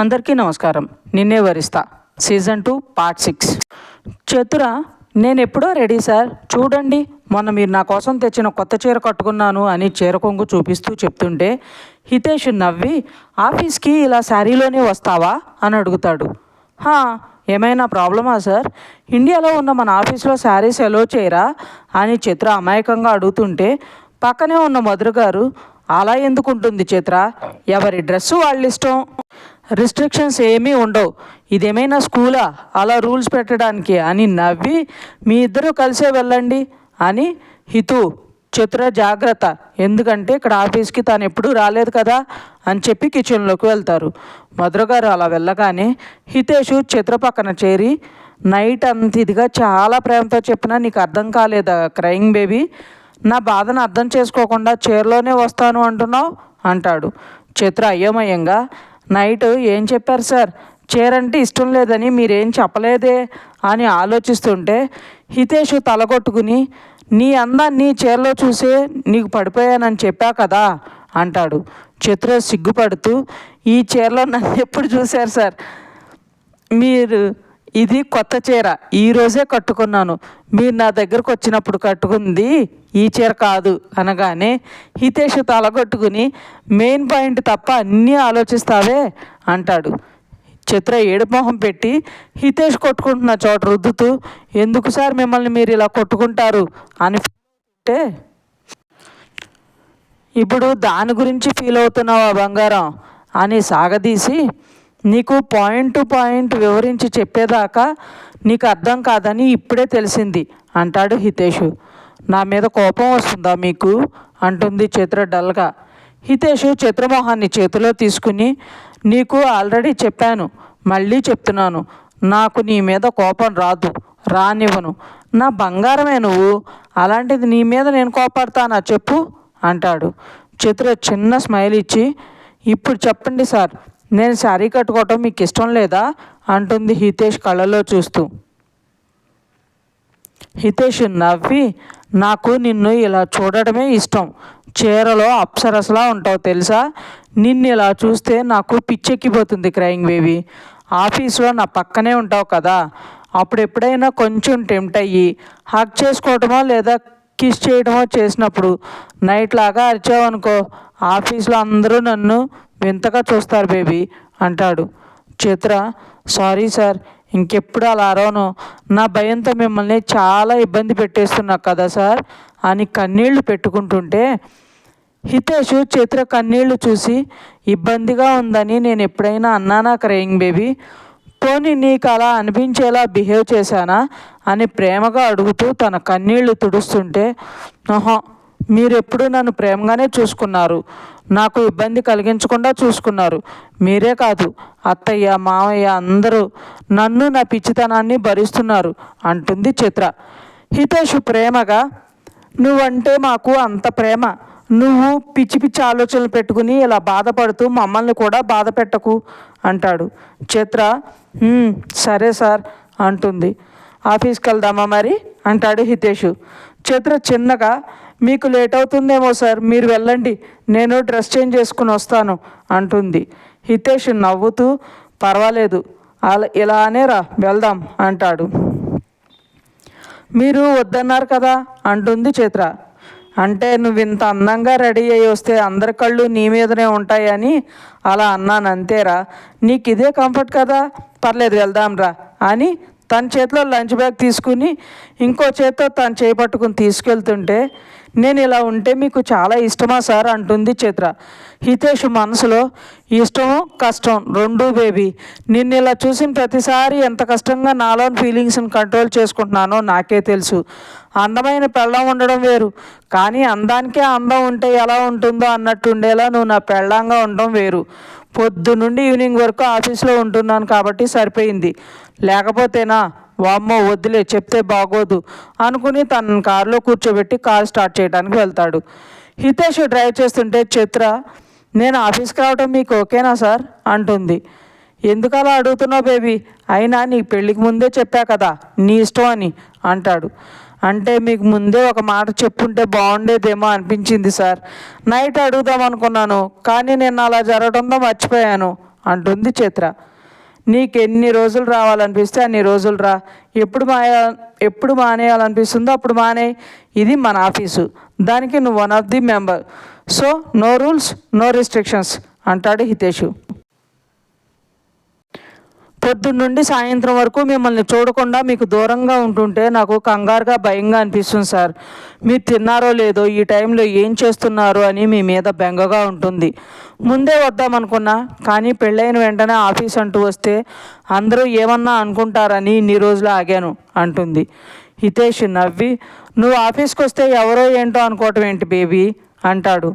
అందరికీ నమస్కారం. నిన్నే వరిస్తా. Season two part six. చతుర నేను ఎప్పుడో రెడీ సార్. చూడండి మొన్న మీరు నా కోసం తెచ్చిన కొత్త చీర కట్టుకున్నాను అని చీర కొంగు చూపిస్తూ చెప్తుంటే హితేష్ నవ్వి ఆఫీస్కి ఇలా శారీలోనే వస్తావా? అని అడుగుతాడు. "హా, ఏమైనా ప్రాబ్లమా సార్? ఇండియాలో ఉన్న మన ఆఫీస్లో శారీస్ ఎలో చేయరా? అని చిత్ర అమాయకంగా అడుగుతుంటే పక్కనే ఉన్న మధుర గారు అలా ఎందుకు ఉంటుంది చిత్ర? ఎవరి డ్రెస్సు వాళ్ళ ఇష్టం రిస్ట్రిక్షన్స్ ఏమీ ఉండవు. ఇదేమైనా స్కూలా? అలా రూల్స్ పెట్టడానికి అని నవ్వి మీ ఇద్దరు కలిసే వెళ్ళండి అని హితు చిత్ర జాగ్రత్త. ఎందుకంటే ఇక్కడ ఆఫీస్కి తాను ఎప్పుడూ రాలేదు కదా అని చెప్పి కిచెన్లోకి వెళ్తారు. మధుర గారు అలా వెళ్ళగానే హితేషు చిత్ర పక్కన చేరి నైట్ అంత ఇదిగా చాలా ప్రేమతో చెప్పినా నీకు అర్థం కాలేదా క్రయింగ్ బేబీ? నా బాధను అర్థం చేసుకోకుండా చీరలోనే వస్తాను అంటున్నావు అంటాడు. చిత్ర అయోమయంగా నైట్ ఏం చెప్పారు సార్? చీర అంటే ఇష్టం లేదని మీరేం చెప్పలేదే? అని ఆలోచిస్తుంటే హితేష్ తలగొట్టుకుని నీ అందాన్ని చీరలో చూసే నీకు పడిపోయానని చెప్పా కదా? అంటాడు. చిత్ర సిగ్గుపడుతూ ఈ చీరలో నన్ను ఎప్పుడు చూశారు సార్? మీరు ఇది కొత్త చీర. ఈరోజే కట్టుకున్నాను. మీరు నా దగ్గరకు వచ్చినప్పుడు కట్టుకుంది ఈ చీర కాదు అనగానే హితేష్ తలగొట్టుకుని మెయిన్ పాయింట్ తప్ప అన్నీ ఆలోచిస్తావే అంటాడు. చిత్ర ఏడుమొహం పెట్టి హితేష్ కొట్టుకుంటున్న చోట రుద్దుతూ ఎందుకు సార్ మిమ్మల్ని మీరు ఇలా కొట్టుకుంటారు? అని అంటే ఇప్పుడు దాని గురించి ఫీల్ అవుతున్నావా బంగారం? అని సాగదీసి నీకు పాయింట్ టు పాయింట్ వివరించి చెప్పేదాకా నీకు అర్థం కాదని ఇప్పుడే తెలిసింది అంటాడు హితేషు. నా మీద కోపం వస్తుందా మీకు? అంటుంది చిత్ర డల్గా. హితేషు చిత్రమోహాన్ని చేతిలో తీసుకుని నీకు ఆల్రెడీ చెప్పాను మళ్ళీ చెప్తున్నాను. నాకు నీ మీద కోపం రాదు రానివ్వను. నా బంగారమే నువ్వు అలాంటిది నీ మీద నేను కోపడతానా చెప్పు అంటాడు. చిత్ర చిన్న స్మైల్ ఇచ్చి ఇప్పుడు చెప్పండి సార్ నేను శారీ కట్టుకోవటం మీకు ఇష్టం లేదా? అంటుంది హితేష్ కళ్ళలో చూస్తూ. హితేష్ నవ్వి నాకు నిన్ను ఇలా చూడడమే ఇష్టం. చీరలో అప్సరసలా ఉంటావు తెలుసా? నిన్ను ఇలా చూస్తే నాకు పిచ్చెక్కిపోతుంది క్రయింగ్ బేబీ. ఆఫీస్లో నా పక్కనే ఉంటావు కదా? అప్పుడు ఎప్పుడైనా కొంచెం టెంప్ట్ అయ్యి హక్ చేసుకోవటమో లేదా కిస్ చేయడమో చేసినప్పుడు నైట్ లాగా అరిచావనుకో ఆఫీస్లో అందరూ నన్ను వింతగా చూస్తారు బేబీ అంటాడు. చిత్ర సారీ సార్ ఇంకెప్పుడు అలా అరవను. నా భయంతో మిమ్మల్ని చాలా ఇబ్బంది పెట్టేస్తున్నా కదా సార్ అని కన్నీళ్ళు పెట్టుకుంటుంటే హితేష్ చిత్ర కన్నీళ్ళు చూసి ఇబ్బందిగా ఉందని నేను ఎప్పుడైనా అన్నానా క్రయింగ్ బేబీ? పోనీ నీకు అలా అనిపించేలా బిహేవ్ చేశానా? అని ప్రేమగా అడుగుతూ తన కన్నీళ్ళు తుడుస్తుంటే ఆహా మీరు నన్ను ప్రేమగానే చూసుకున్నారు. నాకు ఇబ్బంది కలిగించకుండా చూసుకున్నారు. మీరే కాదు అత్తయ్య మామయ్య అందరూ నన్ను నా పిచ్చితనాన్ని భరిస్తున్నారు అంటుంది చిత్ర. హితేష్ ప్రేమగా నువ్వంటే మాకు అంత ప్రేమ. నువ్వు పిచ్చి పిచ్చి ఆలోచనలు పెట్టుకుని ఇలా బాధపడుతూ మమ్మల్ని కూడా బాధ పెట్టకు అంటాడు. చిత్ర సరే సార్ అంటుంది. ఆఫీస్కి వెళ్దామా మరి? అంటాడు హితేషు. చిత్ర చిన్నగా మీకు లేట్ అవుతుందేమో సార్ మీరు వెళ్ళండి. నేను డ్రెస్ చేంజ్ చేసుకుని వస్తాను అంటుంది. హితేష్ నవ్వుతూ పర్వాలేదు అలా ఇలానే రా వెళ్దాం అంటాడు. మీరు వద్దన్నారు కదా అంటుంది చిత్ర. అంటే నువ్వు ఇంత అందంగా రెడీ అయ్యి వస్తే అందరి కళ్ళు నీ మీదనే ఉంటాయని అలా అన్నాను అంతేరా. నీకు ఇదే కంఫర్ట్ కదా? పర్లేదు వెళ్దాం రా అని తన చేతిలో లంచ్ బ్యాగ్ తీసుకుని ఇంకో చేత్తో తను చేపట్టుకుని తీసుకెళ్తుంటే నేను ఇలా ఉంటే మీకు చాలా ఇష్టమా సార్? అంటుంది చిత్ర. హితేష్ మనసులో ఇష్టము కష్టం రెండు బేబీ. నిన్ను ఇలా చూసిన ప్రతిసారి ఎంత కష్టంగా నాలోని ఫీలింగ్స్ని కంట్రోల్ చేసుకుంటున్నానో నాకే తెలుసు. అందమైన పెళ్ళం ఉండడం వేరు. కానీ అందానికే అందం ఉంటే ఎలా ఉంటుందో అన్నట్టు ఉండేలా నువ్వు నా పెళ్ళంగా ఉండడం వేరు. పొద్దు నుండి ఈవినింగ్ వరకు ఆఫీస్లో ఉంటున్నాను కాబట్టి సరిపోయింది. లేకపోతేనా? వామ్మో వద్దులే చెప్తే బాగోదు అనుకుని తన కారులో కూర్చోబెట్టి కారు స్టార్ట్ చేయడానికి వెళ్తాడు. హితేష్ డ్రైవ్ చేస్తుంటే చిత్ర నేను ఆఫీస్కి రావడం మీకు ఓకేనా సార్? అంటుంది. ఎందుకు అలా అడుగుతున్నావు బేబీ? అయినా నీ పెళ్ళికి ముందే చెప్పా కదా నీ ఇష్టం అని అంటాడు. అంటే మీకు ముందే ఒక మాట చెప్పుంటే బాగుండేదేమో అనిపించింది సార్. నైట్ అడుగుదాం అనుకున్నాను కానీ నేను అలా జరగడంతో మర్చిపోయాను అంటుంది చిత్ర. నీకెన్ని రోజులు రావాలనిపిస్తే అన్ని రోజులు రా. ఎప్పుడు మానే ఎప్పుడు మానేయాలనిపిస్తుందో అప్పుడు మానే. ఇది మన ఆఫీసు. దానికి నువ్వు one of the member so no rules no restrictions అంటాడు హితేషు. పొద్దున్నుండి సాయంత్రం వరకు మిమ్మల్ని చూడకుండా మీకు దూరంగా ఉంటుంటే నాకు కంగారుగా భయంగా అనిపిస్తుంది సార్. మీరు తిన్నారో లేదో ఈ టైంలో ఏం చేస్తున్నారు అని మీ మీద బెంగగా ఉంటుంది. ముందే వద్దామనుకున్నా కానీ పెళ్ళైన వెంటనే ఆఫీస్ అంటూ వస్తే అందరూ ఏమన్నా అనుకుంటారని ఇన్ని రోజులు ఆగాను అంటుంది. హితేష్ నవ్వి నువ్వు ఆఫీస్కి వస్తే ఎవరో ఏంటో అనుకోవటం ఏంటి బేబీ? అంటాడు.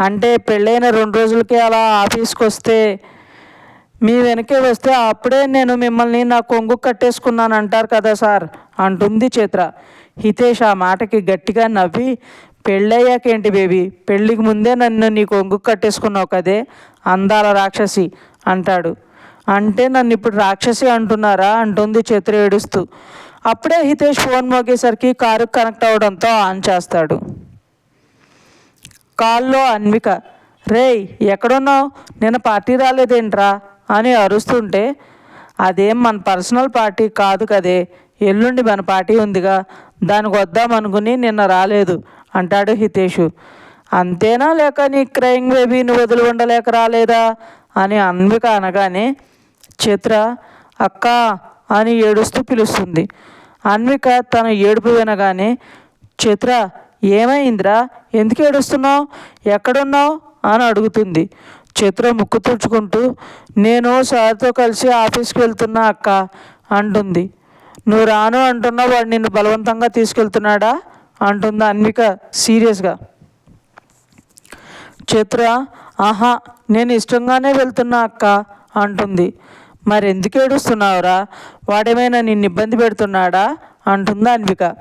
అంటే పెళ్ళైన రెండు రోజులకే అలా ఆఫీస్కి వస్తే మీ వెనకే వస్తే అప్పుడే నేను మిమ్మల్ని నా కొంగు కట్టేసుకున్నాను అంటారు కదా సార్ అంటుంది చిత్ర. హితేష్ ఆ మాటకి గట్టిగా నవ్వి పెళ్ళయ్యాకేంటి బేబీ పెళ్ళికి ముందే నన్ను నీ కొంగు కట్టేసుకున్నావు కదే అందాల రాక్షసి అంటాడు. అంటే నన్ను ఇప్పుడు రాక్షసి అంటున్నారా అంటుంది చిత్ర ఏడుస్తూ. అప్పుడే హితేష్ ఫోన్ మోగేసరికి కారు కనెక్ట్ అవడంతో ఆన్ చేస్తాడు. కాల్లో అన్విక రేయ్ ఎక్కడున్నావు? నిన్న పార్టీ రాలేదేంట్రా? అని అరుస్తుంటే అదేం మన పర్సనల్ పార్టీ కాదు కదే ఎల్లుండి మన పార్టీ ఉందిగా దానికి వద్దామనుకుని నిన్న రాలేదు అంటాడు హితేషు. అంతేనా లేక నీ క్రయింగ్ బేబీని వదిలి ఉండలేక రాలేదా? అని అన్విక అనగానే చిత్ర అక్క అని ఏడుస్తూ పిలుస్తుంది. అన్విక తన ఏడుపు వినగానే చిత్ర ఏమైందిరా? ఎందుకు ఏడుస్తున్నావు? ఎక్కడున్నావు? అని అడుగుతుంది. చిత్ర ముక్కు తుడుచుకుంటూ నేను సార్తో కలిసి ఆఫీస్కి వెళ్తున్నా అక్క అంటుంది. నువ్వు రాను అంటున్నా వాడు నిన్ను బలవంతంగా తీసుకెళ్తున్నాడా? అంటుంది అన్విక సీరియస్గా. చిత్ర ఆహా నేను ఇష్టంగానే వెళ్తున్నా అక్క అంటుంది. మరి ఎందుకు ఏడుస్తున్నావురా? వాడేమైనా నిన్ను ఇబ్బంది పెడుతున్నాడా? అంటుంది అన్విక.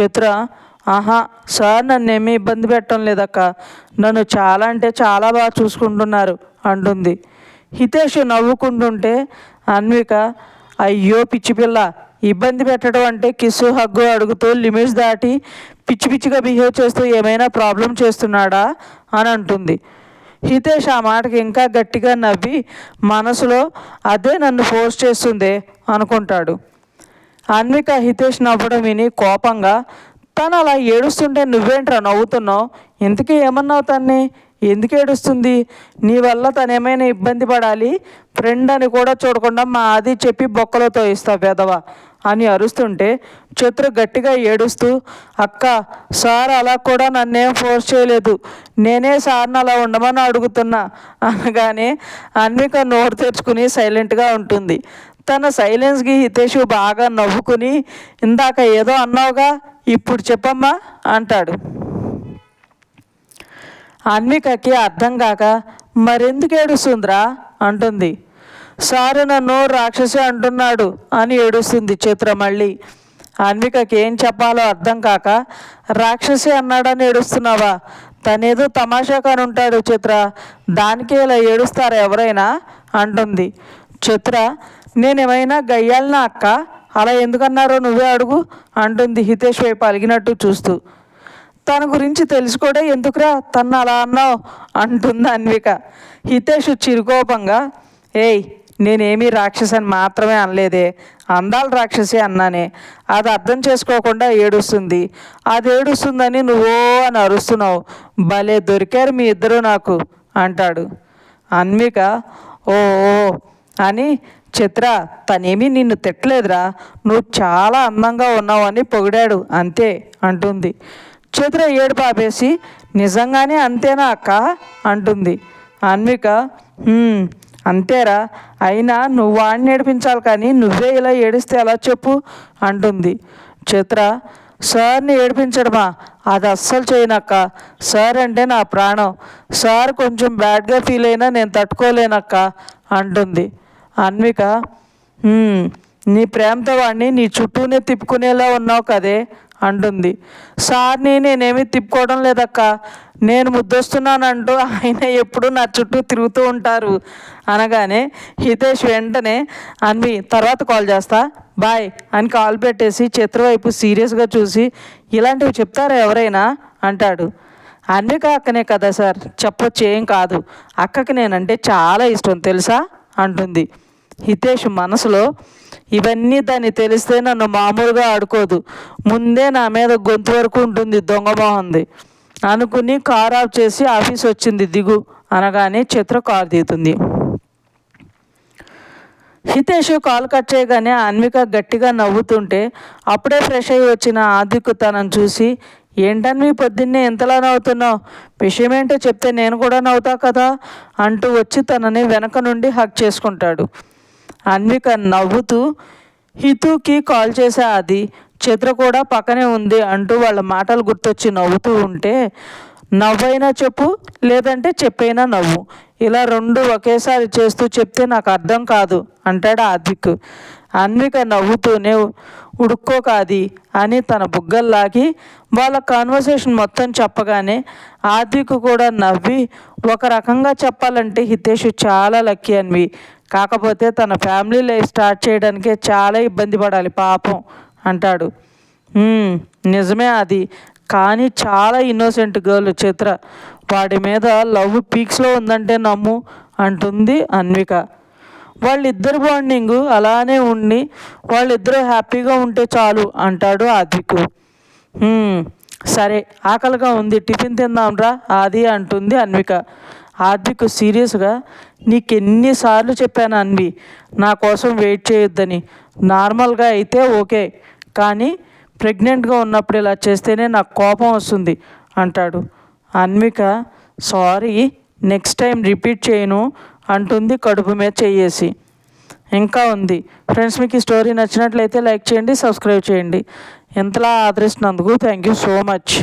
చిత్ర ఆహా సార్ నన్నేమీ ఇబ్బంది పెట్టడం లేదక్క. నన్ను చాలా అంటే చాలా బాగా చూసుకుంటున్నారు అంటుంది. హితేష్ నవ్వుకుంటుంటే అన్విక అయ్యో పిచ్చి పిల్ల ఇబ్బంది పెట్టడం అంటే కిస్సు హగ్గు అడుగుతూ లిమిట్స్ దాటి పిచ్చి పిచ్చిగా బిహేవ్ చేస్తూ ఏమైనా ప్రాబ్లం చేస్తున్నాడా అని అంటుంది. హితేష్ ఆ మాటకి ఇంకా గట్టిగా నవ్వి మనసులో అదే నన్ను ఫోర్స్ చేస్తుందే అనుకుంటాడు. అన్విక హితేష్ నవ్వడం విని కోపంగా తను అలా ఏడుస్తుంటే నువ్వేంట్రా నవ్వుతున్నావు? ఎందుకే ఏమన్నావు తన్ని? ఎందుకు ఏడుస్తుంది? నీ వల్ల తను ఏమైనా ఇబ్బంది పడాలి? ఫ్రెండ్ అని కూడా చూడకుండా మా అది చెప్పి బొక్కలతో ఇస్తావు పెదవ అని అరుస్తుంటే చతురు గట్టిగా ఏడుస్తూ అక్క సార్ అలా కూడా నన్నేం ఫోర్స్ చేయలేదు. నేనే సార్ని అలా ఉండమని అడుగుతున్నా. అనగానే అన్విక నోరు తెరుచుకుని సైలెంట్గా ఉంటుంది. తన సైలెన్స్కి హితేషు బాగా నవ్వుకుని ఇందాక ఏదో అన్నావుగా? ఇప్పుడు చెప్పమ్మా అంటాడు. అన్వికకి అర్థం కాక మరెందుకు ఏడుస్తుందిరా? అంటుంది. సారు నన్ను రాక్షసి అంటున్నాడు అని ఏడుస్తుంది చిత్ర మళ్ళీ. అన్వికకి ఏం చెప్పాలో అర్థం కాక రాక్షసి అన్నాడని ఏడుస్తున్నావా? తనేదో తమాషాగాని ఉంటాడు చిత్ర. దానికే ఇలా ఏడుస్తారా ఎవరైనా? అంటుంది. చిత్ర నేనేమైనా గయ్యాలనా అక్క? అలా ఎందుకన్నారో నువ్వే అడుగు అంటుంది హితేష్ వైపు అలిగినట్టు చూస్తూ. తన గురించి తెలుసుకోడే ఎందుకురా తను అలా అన్నావు? అంటుంది అన్విక. హితేష్ చిరుకోపంగా ఏయ్ నేనేమీ రాక్షసని మాత్రమే అనలేదే. అందాల రాక్షసి అన్నానే. అది అర్థం చేసుకోకుండా ఏడుస్తుంది. అది ఏడుస్తుందని నువ్వో అని అరుస్తున్నావు. భలే దొరికారు మీ ఇద్దరు నాకు అంటాడు. అన్విక ఓ ఓ అని చిత్ర తనేమీ నిన్ను తిట్టలేదురా. నువ్వు చాలా అందంగా ఉన్నావని పొగిడాడు. అంతే అంటుంది. చిత్ర ఏడు పాపేసి నిజంగానే అంతేనా అక్క? అంటుంది. అన్విక అంతేరా. అయినా నువ్వు వాడిని ఏడిపించాలి కానీ నువ్వే ఇలా ఏడిస్తే ఎలా చెప్పు? అంటుంది. చిత్ర సార్ని ఏడిపించడమా? అది అస్సలు చేయనక్క సార్ అంటే నా ప్రాణం. సార్ కొంచెం బ్యాడ్గా ఫీల్ అయినా నేను తట్టుకోలేనక్క అంటుంది. అన్విక నీ ప్రేమతో వాడిని నీ చుట్టూనే తిప్పుకునేలా ఉన్నావు కదే అంటుంది. సార్ని నేనేమి తిప్పుకోవడం లేదక్క. నేను ముద్దొస్తున్నానంటూ ఆయన ఎప్పుడు నా చుట్టూ తిరుగుతూ ఉంటారు అనగానే హితేష్ వెంటనే అన్వి తర్వాత కాల్ చేస్తా. బాయ్ అని కాల్ పెట్టేసి చిత్ర వైపు సీరియస్గా చూసి ఇలాంటివి చెప్తారా ఎవరైనా? అంటాడు. అన్విక అక్కనే కదా సార్. చెప్పొచ్చు ఏం కాదు. అక్కకి నేనంటే చాలా ఇష్టం తెలుసా? అంటుంది. హితేష్ మనసులో ఇవన్నీ దాన్ని తెలిస్తే నన్ను మామూలుగా ఆడుకోదు. ముందే నా మీద గొంతు వరకు ఉంటుంది దొంగ బాగుంది అనుకుని కార్ ఆఫ్ చేసి ఆఫీస్ వచ్చింది. దిగు అనగానే చిత్ర కారు దిగుతుంది. హితేష్ కాల్ కట్ చేయగానే అన్విక గట్టిగా నవ్వుతుంటే అప్పుడే ఫ్రెష్ అయ్యి వచ్చిన ఆదిక్కు తనను చూసి ఏంటన్వి పొద్దున్నే ఎంతలా నవ్వుతున్నావు? విషయం ఏంటో చెప్తే నేను కూడా నవ్వుతా కదా అంటూ వచ్చి తనని వెనక నుండి హక్ చేసుకుంటాడు. అన్విక నవ్వుతూ హితుకి కాల్ చేసే అది. చిత్ర కూడా పక్కనే ఉంది అంటూ వాళ్ళ మాటలు గుర్తొచ్చి నవ్వుతూ ఉంటే నవ్వైనా చెప్పు లేదంటే చెప్పైనా నవ్వు. ఇలా రెండు ఒకేసారి చేస్తూ చెప్తే నాకు అర్థం కాదు అంటాడు ఆదిక్ అన్విక నవ్వుతూనే ఉడుక్కో కాది అని తన బుగ్గల్లాగి వాళ్ళ కాన్వర్సేషన్ మొత్తం చెప్పగానే ఆదిక్ కూడా నవ్వి ఒక రకంగా చెప్పాలంటే హితేష్ చాలా లక్కీ అన్వి. కాకపోతే తన ఫ్యామిలీ లైఫ్ స్టార్ట్ చేయడానికే చాలా ఇబ్బంది పడాలి పాపం అంటాడు. నిజమే అది కానీ చాలా ఇన్నోసెంట్ గర్ల్ చిత్ర. వాడి మీద లవ్ పీక్స్లో ఉందంటే నమ్ము అంటుంది అన్విక. వాళ్ళిద్దరు బాండింగ్ అలానే ఉండి వాళ్ళిద్దరూ హ్యాపీగా ఉంటే చాలు అంటాడు ఆదికు. సరే ఆకలిగా ఉంది టిఫిన్ తిందాంరా ఆది అంటుంది అన్విక. ఆదికు సీరియస్గా నీకెన్నిసార్లు చెప్పాను అన్వి నా కోసం వెయిట్ చేయొద్దని. నార్మల్గా అయితే ఓకే కానీ ప్రెగ్నెంట్గా ఉన్నప్పుడు ఇలా చేస్తేనే నాకు కోపం వస్తుంది అంటాడు. Anvika sorry next time repeat చేయను అంటుంది కడుపు మీద చెయ్యేసి. ఇంకా ఉంది. ఫ్రెండ్స్ మీకు ఈ స్టోరీ నచ్చినట్లయితే లైక్ చేయండి సబ్స్క్రైబ్ చేయండి. ఎంతలా ఆదరిస్తున్నందుకు థ్యాంక్ యూ సో మచ్.